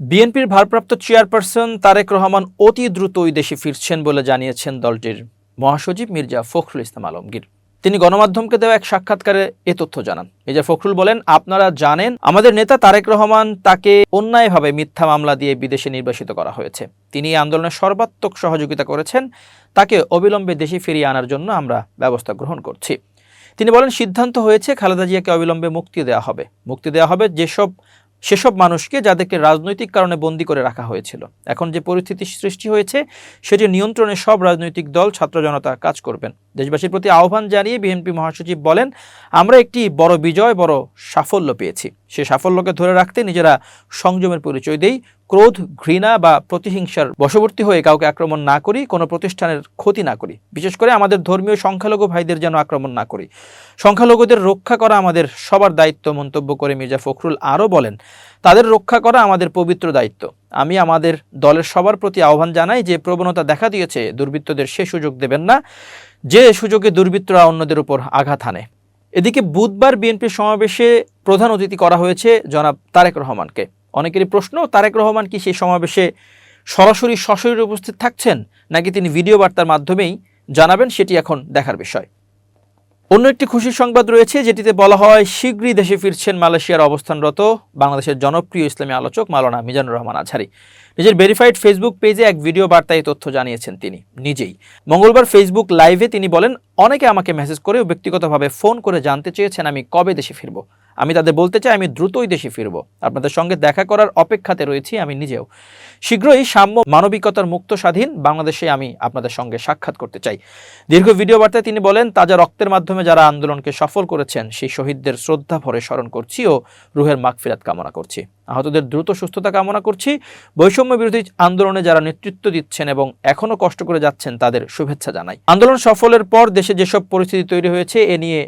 বিএনপির ভারপ্রাপ্ত চেয়ারপারসন তারেক রহমান অতি দ্রুত ওই দেশে ফিরছেন বলে জানিয়েছেন দলটির মহাসচিব মির্জা ফখরুল ইসলাম আলমগীর। তিনি গণমাধ্যমকে দেওয়া এক সাক্ষাৎকারে এ তথ্য জানান। মির্জা ফখরুল বলেন, আপনারা জানেন, আমাদের নেতা তারেক রহমান তাকে অন্যায়ভাবে মিথ্যা মামলা দিয়ে বিদেশে নির্বাসিত করা হয়েছে। তিনি এই আন্দোলনে সর্বাত্মক সহযোগিতা করেছেন। তাকে অবিলম্বে দেশে ফিরিয়ে আনার জন্য আমরা ব্যবস্থা গ্রহণ করছি। তিনি বলেন, সিদ্ধান্ত হয়েছে খালেদা জিয়াকে অবিলম্বে মুক্তি দেওয়া হবে। মুক্তি দেওয়া হবে যেসব সেসব মানুষকে যাদেরকে রাজনৈতিক কারণে বন্দী করে রাখা হয়েছিল। এখন যে পরিস্থিতি সৃষ্টি হয়েছে সেটি নিয়ন্ত্রণে সব রাজনৈতিক দল, ছাত্র জনতা কাজ করবেন। দেশবাসীর প্রতি আহ্বান জানিয়ে বিএনপি মহাসচিব বলেন, আমরা একটি বড় বিজয়, বড় সাফল্য পেয়েছি। সে সাফল্যকে ধরে রাখতে নিজেরা সংযমের পরিচয় দেই। ক্রোধ, ঘৃণা বা প্রতিহিংসার বশবর্তী হয়ে কাউকে আক্রমণ না করি, কোনো প্রতিষ্ঠানের ক্ষতি না করি। বিশেষ করে আমাদের ধর্মীয় সংখ্যালঘু ভাইদের যেন আক্রমণ না করি। সংখ্যালঘুদের রক্ষা করা আমাদের সবার দায়িত্ব মন্তব্য করে মির্জা ফখরুল আরও বলেন, তাদের রক্ষা করা আমাদের পবিত্র দায়িত্ব। আমি আমাদের দলের সবার প্রতি আহ্বান জানাই যে প্রবণতা দেখা দিয়েছে, দুর্বৃত্তদের সে সুযোগ দেবেন না, যে সুযোগে দুর্বৃত্তরা অন্যদের উপর আঘাত হানে। এদিকে বুধবার বিএনপির সমাবেশে প্রধান অতিথি করা হয়েছে জনাব তারেক রহমানকে। অনেকেরই প্রশ্ন, তারেক রহমান কি সেই সমাবেশে সরাসরি সশরীরে উপস্থিত থাকছেন, নাকি তিনি ভিডিও বার্তার মাধ্যমেই জানাবেন সেটি এখন দেখার বিষয়। অন্য একটি খুশির সংবাদ রয়েছে, যেটিতে বলা হয় শীঘ্রই দেশে ফিরছেন মালয়েশিয়ার অবস্থানরত বাংলাদেশের জনপ্রিয় ইসলামী আলোচক মাওলানা মিজানুর রহমান আজহারি। নিজের ভেরিফাইড ফেসবুক পেজে এক ভিডিও বার্তায় তথ্য জানিয়েছেন তিনি, নিজেই। মঙ্গলবার ফেসবুক লাইভে তিনি বলেন, অনেকে আমাকে মেসেজ করে ও ব্যক্তিগতভাবে ফোন করে জানতে চেয়েছেন আমি কবে দেশে ফিরব? আমি তাদের বলতে চাই আমি দ্রুতই দেশে ফিরব। আপনাদের সঙ্গে দেখা করার অপেক্ষাতে রয়েছি আমি নিজেও। শীঘ্রই সাম্য মানবিকতার মুক্ত স্বাধীন বাংলাদেশে আমি আপনাদের সঙ্গে সাক্ষাৎ করতে চাই। দীর্ঘ ভিডিও বার্তায় তিনি বলেন, তাজা রক্তের মাধ্যমে যারা আন্দোলনকে সফল করেছেন, সেই শহীদদের শ্রদ্ধা ভরে স্মরণ করছি ও রুহের মাগফিরাত কামনা করছি। আহতদের দ্রুত সুস্থতা কামনা করছি। বৈষম্য বিরোধী আন্দোলনে যারা নেতৃত্ব দিচ্ছেন এবং এখনও কষ্ট করে যাচ্ছেন, তাদের শুভেচ্ছা জানাই। আন্দোলন সফলের পর দেশে যেসব পরিস্থিতি তৈরি হয়েছে, এ নিয়ে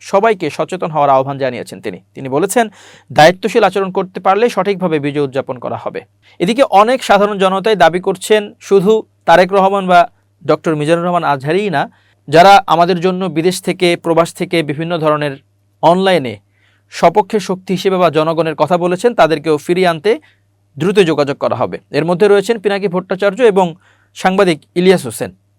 সবাইকে সচেতন হওয়ার আহ্বান জানিয়েছেন তিনি। তিনি বলেছেন, দায়িত্বশীল আচরণ করতে পারলে সঠিকভাবে বিজয় উদযাপন করা হবে। এদিকে অনেক সাধারণ জনতাই দাবি করছেন, শুধু তারেক রহমান বা ডক্টর মিজানুর রহমান আজহারিই না, যারা আমাদের জন্য বিদেশ থেকে, প্রবাস থেকে বিভিন্ন ধরনের অনলাইনে সপক্ষে শক্তি হিসেবে বা জনগণের কথা বলেছেন, তাদেরকেও ফিরিয়ে আনতে দ্রুত যোগাযোগ করা হবে। এর মধ্যে রয়েছেন পিনাকি ভট্টাচার্য এবং সাংবাদিক ইলিয়াস হোসেন।